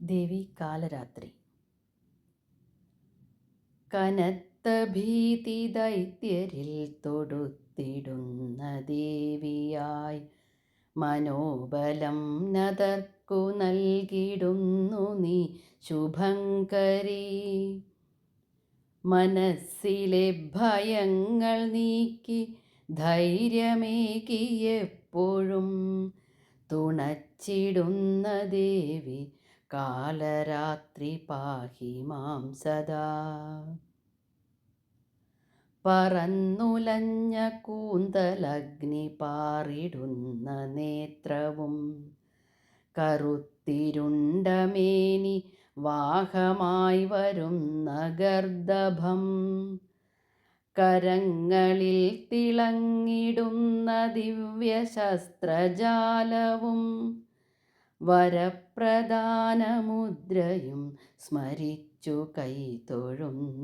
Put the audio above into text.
ദേവി കാലരാത്രി. കനത്ത ഭീതി ദൈത്യരിൽ തൊടുത്തിടുന്ന ദേവിയായി മനോബലം നതർക്കു നൽകിടുന്നു നീ ശുഭങ്കരി. മനസ്സിലെ ഭയങ്ങൾ നീക്കി ധൈര്യമേകിയെപ്പോഴും തുണച്ചിടുന്ന ദേവി കാലരാത്രി പാഹി മാം സദാ. പറന്നുലഞ്ഞ കൂന്തലഗ്നി പാറിടുന്ന നേത്രവും കറുത്തിരുണ്ടമേനി വാഹമായി വരുന്ന ഗർദഭം കരങ്ങളിൽ തിളങ്ങിടുന്ന ദിവ്യശസ്ത്രജാലവും വരപ്രധാനമുദ്രയും സ്മരിച്ചു കൈതൊഴുന്നിതാ